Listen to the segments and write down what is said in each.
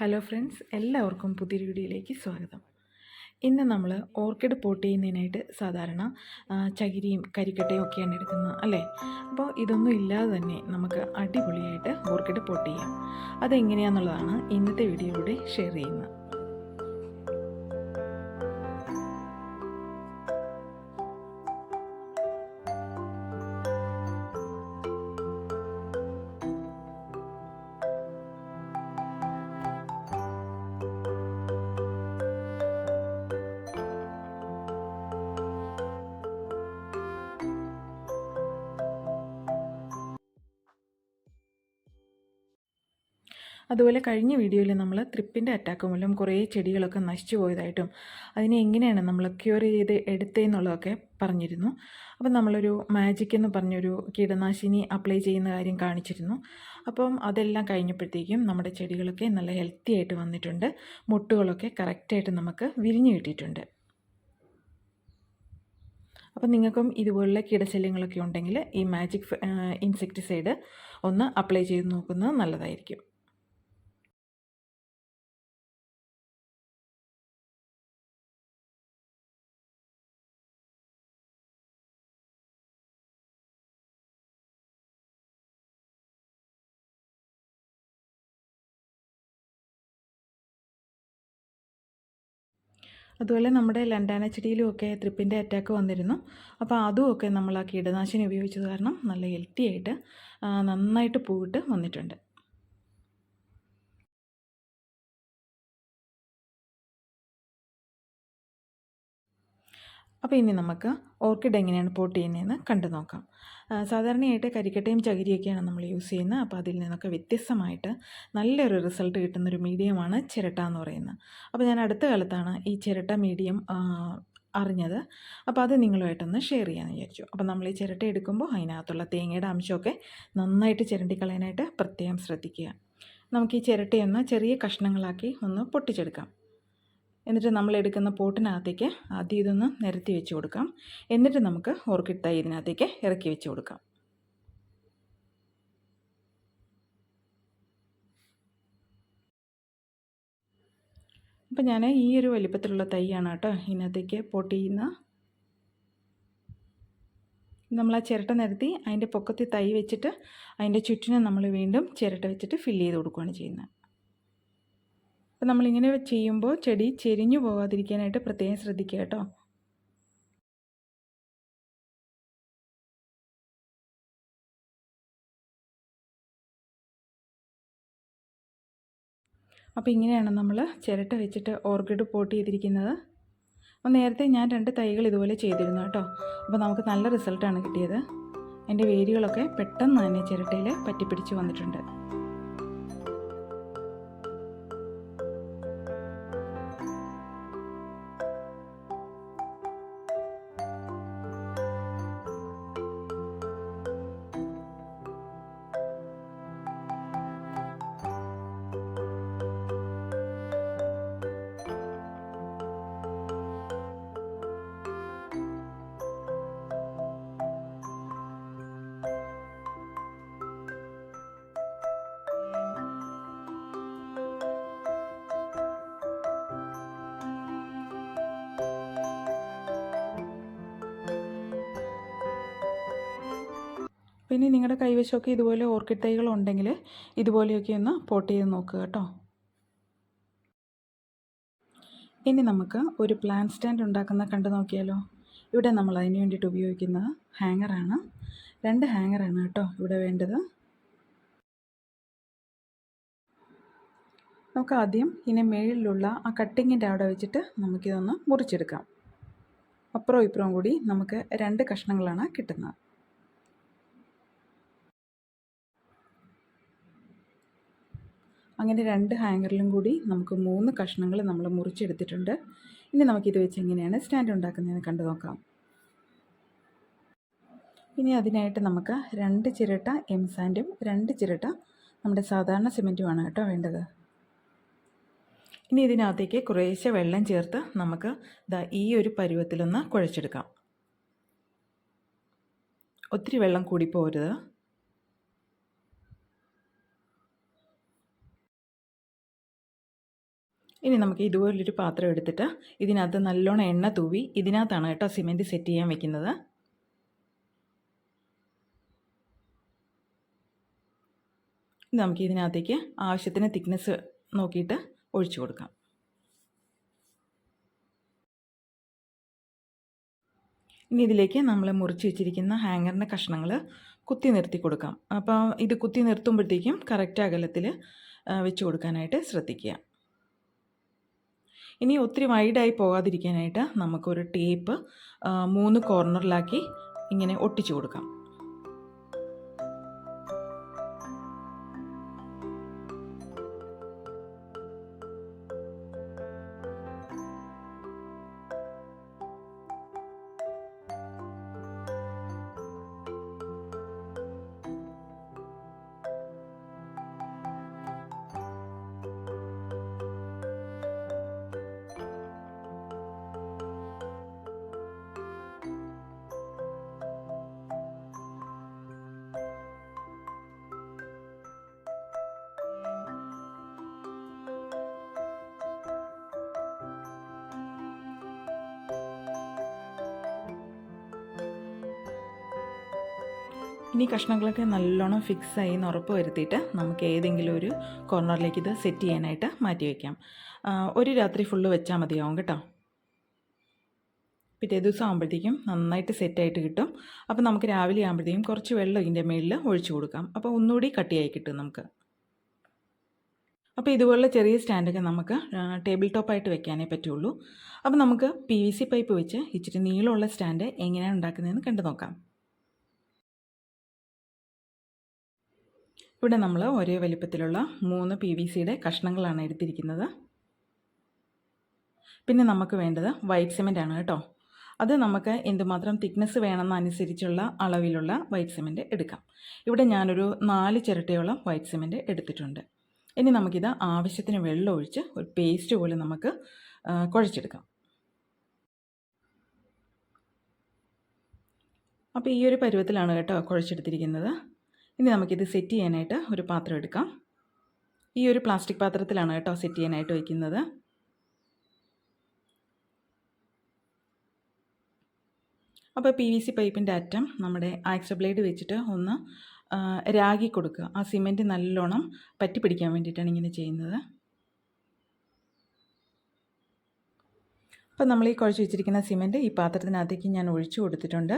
Hello friends എല്ലാവർക്കും പുതിയൊരു വീഡിയോയിലേക്ക് സ്വാഗതം. ഇന്ന് നമ്മൾ ഓർക്കിഡ് പോട്ട് ചെയ്യുന്നതിനായിട്ട് സാധാരണ ചകിരിയും കരിക്കട്ടയും ഒക്കെയാണ് എടുക്കുന്നത് അല്ലേ? അപ്പോൾ ഇതൊന്നും ഇല്ലാതെ തന്നെ നമുക്ക് അടിപൊളിയായിട്ട് ഓർക്കിഡ് പോട്ട് ചെയ്യാം. അതെങ്ങനെയാണെന്നുള്ളതാണ് ഇന്നത്തെ വീഡിയോയിലൂടെ ഷെയർ ചെയ്യുന്നത്. അതുപോലെ കഴിഞ്ഞ വീഡിയോയിൽ നമ്മൾ ത്രിപ്പിന്റെ അറ്റാക്ക് മൂലം കുറേ ചെടികളൊക്കെ നശിച്ചു പോയതായിട്ടും അതിനെ എങ്ങനെയാണ് നമ്മൾ ക്യൂർ ചെയ്ത് എടുത്തതെന്നുള്ളതൊക്കെ പറഞ്ഞിരുന്നു. അപ്പം നമ്മളൊരു മാജിക് എന്ന് പറഞ്ഞൊരു കീടനാശിനി അപ്ലൈ ചെയ്യുന്ന കാര്യം കാണിച്ചിരുന്നു. അപ്പം അതെല്ലാം കഴിഞ്ഞപ്പോഴത്തേക്കും നമ്മുടെ ചെടികളൊക്കെ നല്ല ഹെൽത്തി ആയിട്ട് വന്നിട്ടുണ്ട്. മുട്ടുകളൊക്കെ കറക്റ്റായിട്ട് നമുക്ക് വിരിഞ്ഞു കിട്ടിയിട്ടുണ്ട്. അപ്പം നിങ്ങൾക്കും ഇതുപോലുള്ള കീടശല്യങ്ങളൊക്കെ ഉണ്ടെങ്കിൽ ഈ മാജിക് ഇൻസെക്ടിസൈഡ് ഒന്ന് അപ്ലൈ ചെയ്ത് നോക്കുന്നത് നല്ലതായിരിക്കും. അതുപോലെ നമ്മുടെ ലണ്ടാന ചെടിയിലുമൊക്കെ ത്രിപ്പിന്റെ അറ്റാക്ക് വന്നിരുന്നു. അപ്പോൾ അതുമൊക്കെ നമ്മൾ ആ കീടനാശിനി ഉപയോഗിച്ചത് കാരണം നല്ല ഹെൽത്തി ആയിട്ട് നന്നായിട്ട് പൂവിട്ട് വന്നിട്ടുണ്ട്. അപ്പോൾ ഇനി നമുക്ക് ഓർക്കിഡ് എങ്ങനെയാണ് പോട്ട് ചെയ്യുന്നതെന്ന് കണ്ടു നോക്കാം. സാധാരണയായിട്ട് കരിക്കട്ടയും ചകിരിയൊക്കെയാണ് നമ്മൾ യൂസ് ചെയ്യുന്നത്. അപ്പോൾ അതിൽ നിന്നൊക്കെ വ്യത്യസ്തമായിട്ട് നല്ലൊരു റിസൾട്ട് കിട്ടുന്നൊരു മീഡിയമാണ് ചിരട്ട എന്ന് പറയുന്നത്. അപ്പോൾ ഞാൻ അടുത്ത കാലത്താണ് ഈ ചിരട്ട മീഡിയം അറിഞ്ഞത്. അപ്പോൾ അത് നിങ്ങളുമായിട്ടൊന്ന് ഷെയർ ചെയ്യാമെന്ന് വിചാരിച്ചു. അപ്പോൾ നമ്മൾ ഈ ചിരട്ട എടുക്കുമ്പോൾ അതിനകത്തുള്ള തേങ്ങയുടെ അംശമൊക്കെ നന്നായിട്ട് ചിരണ്ടിക്കളയാനായിട്ട് പ്രത്യേകം ശ്രദ്ധിക്കുക. നമുക്ക് ഈ ചിരട്ടയൊന്ന് ചെറിയ കഷ്ണങ്ങളാക്കി ഒന്ന് പൊട്ടിച്ചെടുക്കാം. എന്നിട്ട് നമ്മൾ എടുക്കുന്ന പോട്ടിനകത്തേക്ക് ആദ്യം ഇതൊന്ന് നിരത്തി വെച്ച് കൊടുക്കാം. എന്നിട്ട് നമുക്ക് ഓർക്കിഡ് തൈ ഇതിനകത്തേക്ക് ഇറക്കി വെച്ച് കൊടുക്കാം. അപ്പം ഞാൻ ഈ ഒരു വലിപ്പത്തിലുള്ള തൈയാണ് കേട്ടോ ഇതിനകത്തേക്ക് പൊട്ടിയുന്ന നമ്മൾ ആ ചിരട്ട നിരത്തി അതിന്റെ പൊക്കത്തിൽ തൈ വെച്ചിട്ട് അതിന്റെ ചുറ്റിനെ നമ്മൾ വീണ്ടും ചിരട്ട വെച്ചിട്ട് ഫില്ല് ചെയ്ത് കൊടുക്കുകയാണ് ചെയ്യുന്നത്. അപ്പോൾ നമ്മളിങ്ങനെ ചെയ്യുമ്പോൾ ചെടി ചെരിഞ്ഞു പോകാതിരിക്കാനായിട്ട് പ്രത്യേകം ശ്രദ്ധിക്കുക കേട്ടോ. അപ്പോൾ ഇങ്ങനെയാണ് നമ്മൾ ചിരട്ട വെച്ചിട്ട് ഓർക്കിഡ് പോട്ട് ചെയ്തിരിക്കുന്നത്. അപ്പോൾ നേരത്തെ ഞാൻ രണ്ട് തൈകൾ ഇതുപോലെ ചെയ്തിരുന്നു കേട്ടോ. അപ്പോൾ നമുക്ക് നല്ല റിസൾട്ടാണ് കിട്ടിയത്. എന്റെ വേരുകളൊക്കെ പെട്ടെന്ന് തന്നെ ചിരട്ടയിൽ പറ്റിപ്പിടിച്ച് വന്നിട്ടുണ്ട്. പിന്നെ നിങ്ങളുടെ കൈവശമൊക്കെ ഇതുപോലെ ഓർക്കിഡ് തൈകൾ ഉണ്ടെങ്കിൽ ഇതുപോലെയൊക്കെ ഒന്ന് പോട്ട് ചെയ്ത് നോക്കുക കേട്ടോ. ഇനി നമുക്ക് ഒരു പ്ലാൻ സ്റ്റാൻഡ് ഉണ്ടാക്കുന്ന കണ്ടു നോക്കിയാലോ. ഇവിടെ നമ്മൾ അതിന് വേണ്ടിയിട്ട് ഉപയോഗിക്കുന്നത് ഹാങ്ങറാണ് രണ്ട് ഹാങ്ങറാണ് കേട്ടോ ഇവിടെ വേണ്ടത്. നമുക്ക് ആദ്യം ഇനി മേളിലുള്ള ആ കട്ടിങ്ങിന്റെ അവിടെ വെച്ചിട്ട് നമുക്കിതൊന്ന് മുറിച്ചെടുക്കാം. അപ്പുറവും ഇപ്പുറവും കൂടി നമുക്ക് രണ്ട് കഷ്ണങ്ങളാണ് കിട്ടുന്നത്. അങ്ങനെ രണ്ട് ഹാങ്ങറിലും കൂടി നമുക്ക് മൂന്ന് കഷ്ണങ്ങൾ നമ്മൾ മുറിച്ചെടുത്തിട്ടുണ്ട്. ഇനി നമുക്കിത് വെച്ച് എങ്ങനെയാണ് സ്റ്റാൻഡ് ഉണ്ടാക്കുന്നതെന്ന് കണ്ടു നോക്കാം. ഇനി അതിനായിട്ട് നമുക്ക് രണ്ട് ചിരട്ട എം സാൻഡും രണ്ട് ചിരട്ട നമ്മുടെ സാധാരണ സിമെന്റുമാണ് കേട്ടോ വേണ്ടത്. ഇനി ഇതിനകത്തേക്ക് കുറേശ്ശെ വെള്ളം ചേർത്ത് നമുക്ക് ദാ ഈ ഒരു പരുവത്തിലൊന്ന് കുഴച്ചെടുക്കാം. ഒത്തിരി വെള്ളം കൂടി പോരുത്. ഇനി നമുക്ക് ഇതുപോലൊരു പാത്രം എടുത്തിട്ട് ഇതിനകത്ത് നല്ലോണം എണ്ണ തൂവി ഇതിനകത്താണ് കേട്ടോ സിമെന്റ് സെറ്റ് ചെയ്യാൻ വെക്കുന്നത്. നമുക്ക് ഇതിനകത്തേക്ക് ആവശ്യത്തിന് തിക്നെസ് നോക്കിയിട്ട് ഒഴിച്ചു കൊടുക്കാം. ഇനി ഇതിലേക്ക് നമ്മൾ മുറിച്ച് വെച്ചിരിക്കുന്ന ഹാങ്ങറിന്റെ കഷ്ണങ്ങൾ കുത്തി നിർത്തി കൊടുക്കാം. അപ്പോൾ ഇത് കുത്തി നിർത്തുമ്പോഴത്തേക്കും കറക്റ്റ് അകലത്തിൽ വെച്ച് കൊടുക്കാനായിട്ട് ശ്രദ്ധിക്കുക. ഇനി ഒത്തിരി വൈഡായി പോകാതിരിക്കാനായിട്ട് നമുക്കൊരു ടേപ്പ് മൂന്ന് കോർണറിലാക്കി ഇങ്ങനെ ഒട്ടിച്ചു കൊടുക്കാം. ഇനി കഷ്ണങ്ങളൊക്കെ നല്ലോണം ഫിക്സ് എന്ന് ഉറപ്പ് വരുത്തിയിട്ട് നമുക്ക് ഏതെങ്കിലും ഒരു കോർണറിലേക്ക് ഇത് സെറ്റ് ചെയ്യാനായിട്ട് മാറ്റി വയ്ക്കാം ഒരു രാത്രി ഫുള്ള് വെച്ചാൽ മതിയാവും കേട്ടോ. പിറ്റേ ദിവസം ആകുമ്പോഴത്തേക്കും നന്നായിട്ട് സെറ്റായിട്ട് കിട്ടും. അപ്പോൾ നമുക്ക് രാവിലെ ആകുമ്പോഴത്തേക്കും കുറച്ച് വെള്ളം ഇതിന്റെ മേളിൽ ഒഴിച്ചു കൊടുക്കാം. അപ്പോൾ ഒന്നുകൂടി കട്ടിയായി കിട്ടും നമുക്ക്. അപ്പോൾ ഇതുപോലുള്ള ചെറിയ സ്റ്റാൻഡൊക്കെ നമുക്ക് ടേബിൾ ടോപ്പായിട്ട് വെക്കാനേ പറ്റുള്ളൂ. അപ്പോൾ നമുക്ക് പി വി സി പൈപ്പ് വെച്ച് ഇച്ചിരി നീളമുള്ള സ്റ്റാൻഡ് എങ്ങനെയാണ് ഉണ്ടാക്കുന്നതെന്ന് കണ്ടു നോക്കാം. ഇവിടെ നമ്മൾ ഒരേ വലിപ്പത്തിലുള്ള മൂന്ന് പി വി സിയുടെ കഷ്ണങ്ങളാണ് എടുത്തിരിക്കുന്നത്. പിന്നെ നമുക്ക് വേണ്ടത് വൈറ്റ് സിമെന്റ് ആണ് കേട്ടോ. അത് നമുക്ക് എന്തുമാത്രം തിക്നെസ് വേണമെന്നനുസരിച്ചുള്ള അളവിലുള്ള വൈറ്റ് സിമെന്റ് എടുക്കാം. ഇവിടെ ഞാനൊരു നാല് ചിരട്ടയോളം വൈറ്റ് സിമെന്റ് എടുത്തിട്ടുണ്ട്. ഇനി നമുക്കിത് ആവശ്യത്തിന് വെള്ളം ഒഴിച്ച് ഒരു പേസ്റ്റ് പോലെ നമുക്ക് കുഴച്ചെടുക്കാം. അപ്പോൾ ഈ ഒരു പരുവത്തിലാണ് കേട്ടോ കുഴച്ചെടുത്തിരിക്കുന്നത്. ഇനി നമുക്കിത് സെറ്റ് ചെയ്യാനായിട്ട് ഒരു പാത്രം എടുക്കാം. ഈ ഒരു പ്ലാസ്റ്റിക് പാത്രത്തിലാണ് കേട്ടോ സെറ്റ് ചെയ്യാനായിട്ട് വയ്ക്കുന്നത്. അപ്പോൾ പി വി സി പൈപ്പിന്റെ അറ്റം നമ്മുടെ ആക്സ ബ്ലേഡ് വെച്ചിട്ട് ഒന്ന് രാഗി കൊടുക്കുക. ആ സിമെന്റ് നല്ലോണം പറ്റി പിടിക്കാൻ വേണ്ടിയിട്ടാണ് ഇങ്ങനെ ചെയ്യുന്നത്. അപ്പോൾ നമ്മൾ ഈ കുഴച്ച് വെച്ചിരിക്കുന്ന സിമെന്റ് ഈ പാത്രത്തിനകത്തേക്ക് ഞാൻ ഒഴിച്ചു കൊടുത്തിട്ടുണ്ട്.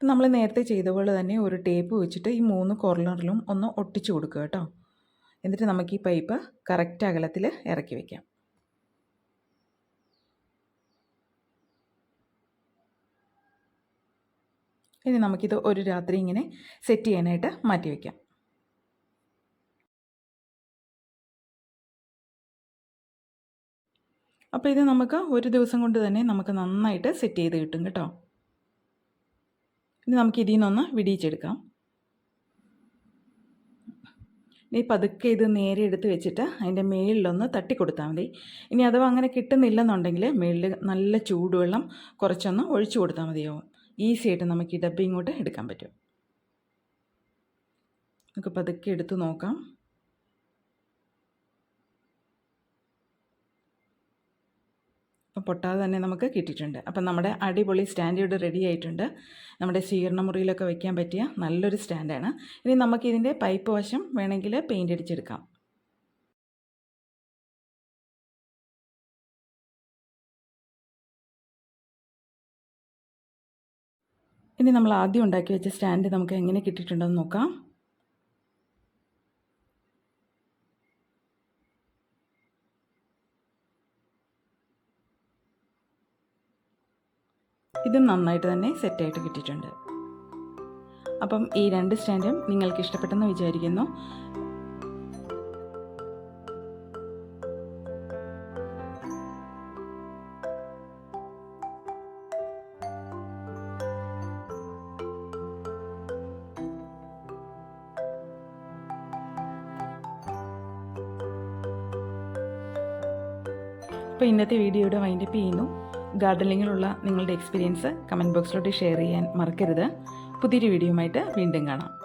നമ്മൾ നേരത്തെ ചെയ്ത പോലെ തന്നെ ഒരു ടേപ്പ് വെച്ചിട്ട് ഈ മൂന്ന് കോർണറിലും ഒന്ന് ഒട്ടിച്ചു കൊടുക്കുക കേട്ടോ. എന്നിട്ട് നമുക്ക് ഈ പൈപ്പ് കറക്റ്റ് അകലത്തിൽ ഇറക്കി വയ്ക്കാം ഇനി നമുക്കിത് ഒരു രാത്രി ഇങ്ങനെ സെറ്റ് ചെയ്യാനായിട്ട് മാറ്റി വയ്ക്കാം അപ്പോൾ ഇത് നമുക്ക് ഒരു ദിവസം കൊണ്ട് തന്നെ നമുക്ക് നന്നായിട്ട് സെറ്റ് ചെയ്ത് കിട്ടും കേട്ടോ. ഇനി നമുക്ക് ഇതിൽ നിന്നൊന്ന് വിടിയിച്ചെടുക്കാം. ഇനി പതുക്കെ ഇത് നേരെ എടുത്ത് വെച്ചിട്ട് അതിന്റെ മേളിലൊന്ന് തട്ടി കൊടുത്താൽ മതി. ഇനി അഥവാ അങ്ങനെ കിട്ടുന്നില്ലെന്നുണ്ടെങ്കിൽ മേളിൽ നല്ല ചൂടുവെള്ളം കുറച്ചൊന്ന് ഒഴിച്ചു കൊടുത്താൽ മതിയാവും. ഈസി ആയിട്ട് നമുക്ക് ഈ ഡബ്ബ ഇങ്ങോട്ട് എടുക്കാൻ പറ്റും. നമുക്ക് പതുക്കെ എടുത്ത് നോക്കാം. അപ്പം പൊട്ടാതെ തന്നെ നമുക്ക് കിട്ടിയിട്ടുണ്ട്. അപ്പം നമ്മുടെ അടിപൊളി സ്റ്റാൻഡ് ഇവിടെ റെഡി ആയിട്ടുണ്ട്. നമ്മുടെ സ്വീകരണ മുറിയിലൊക്കെ വയ്ക്കാൻ പറ്റിയ നല്ലൊരു സ്റ്റാൻഡാണ്. ഇനി നമുക്ക് ഇതിന്റെ പൈപ്പ് വശം വേണമെങ്കിൽ പെയിന്റ് അടിച്ചെടുക്കാം. ഇനി നമ്മൾ ആദ്യം ഉണ്ടാക്കി വെച്ച സ്റ്റാൻഡ് നമുക്ക് എങ്ങനെ കിട്ടിയിട്ടുണ്ടെന്ന് നോക്കാം. ഇതും നന്നായിട്ട് തന്നെ സെറ്റായിട്ട് കിട്ടിയിട്ടുണ്ട്. അപ്പം ഈ രണ്ട് സ്റ്റാൻഡും നിങ്ങൾക്ക് ഇഷ്ടപ്പെട്ടെന്ന് വിചാരിക്കുന്നു. അപ്പോൾ ഇന്നത്തെ വീഡിയോയുടെ വൈൻഡപ്പ് ചെയ്യുന്നു. ഗാർഡനിങ്ങിലുള്ള നിങ്ങളുടെ എക്സ്പീരിയൻസ് കമന്റ് ബോക്സിലോട്ട് ഷെയർ ചെയ്യാൻ മറക്കരുത്. പുതിയൊരു വീഡിയോയുമായിട്ട് വീണ്ടും കാണാം.